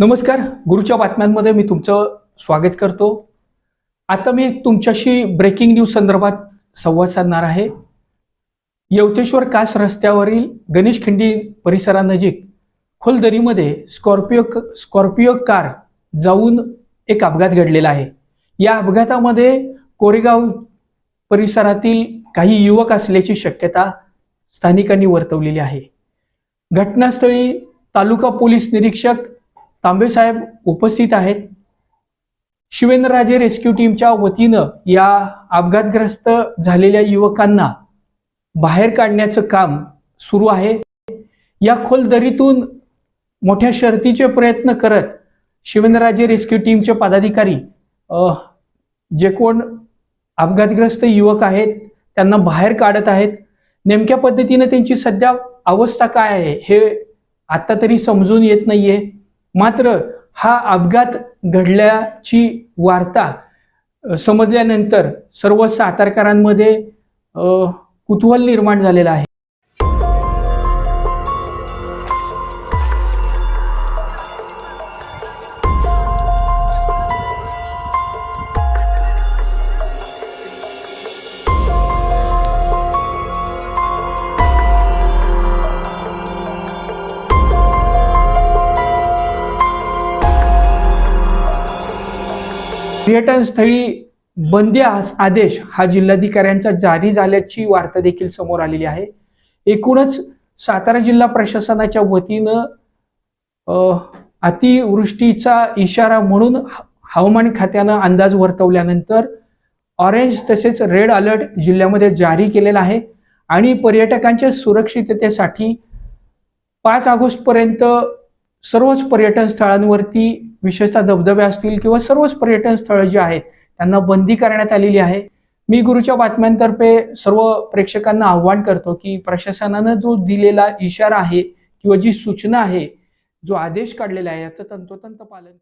नमस्कार. गुरुच्या बातम्यांमध्ये मी तुमचं स्वागत करतो. आता मी एक तुमच्याशी ब्रेकिंग न्यूज संदर्भात संवाद साधणार आहे. यवतेश्वर कास रस्त्यावरील गणेश खिंडी परिसरानजीक खोलदरीमध्ये स्कॉर्पिओ स्कॉर्पिओ कार जाऊन एक अपघात घडलेला आहे. या अपघातामध्ये कोरेगाव परिसरातील काही युवक असल्याची शक्यता स्थानिकांनी वर्तवलेली आहे. घटनास्थळी तालुका पोलीस निरीक्षक तांबेसाहेब उपस्थित आहेत. शिवेंद्रराजे रेस्क्यू टीमच्या वतीनं या अपघातग्रस्त झालेल्या युवकांना बाहेर काढण्याचं काम सुरू आहे. या खोल दरीतून मोठ्या शर्तीचे प्रयत्न करत शिवेंद्रराजे रेस्क्यू टीमचे पदाधिकारी जे कोण अपघातग्रस्त युवक आहेत त्यांना बाहेर काढत आहेत. नेमक्या पद्धतीनं त्यांची सध्या अवस्था काय आहे हे आत्ता तरी समजून येत नाहीये. मात्र हा अपघात घडल्याची वार्ता समजल्यानंतर सर्व सातारकरांमध्ये कुतूहल निर्माण झालेलं आहे. पर्यटन स्थळी बंदी आदेश हा जिल्हाधिकाऱ्यांचा जारी झाल्याची वार्ता देखील समोर आलेली आहे. एकूणच सातारा जिल्हा प्रशासनाच्या वतीनं अतिवृष्टीचा इशारा म्हणून ह- हवामान खात्यानं अंदाज वर्तवल्यानंतर ऑरेंज तसेच रेड अलर्ट जिल्ह्यामध्ये जारी केलेला आहे आणि पर्यटकांच्या सुरक्षिततेसाठी पाच ऑगस्ट पर्यंत सर्वच पर्यटन स्थळांवरती विशेषतः धबधबे असतील किंवा सर्वच पर्यटन स्थळं जी आहेत त्यांना बंदी करण्यात आलेली आहे. मी गुरुच्या बातम्यांतर्फे सर्व प्रेक्षकांना आव्हान करतो की प्रशासनानं जो दिलेला इशारा आहे किंवा जी सूचना आहे जो आदेश काढलेला आहे याचं तंतोतंत पालन करा.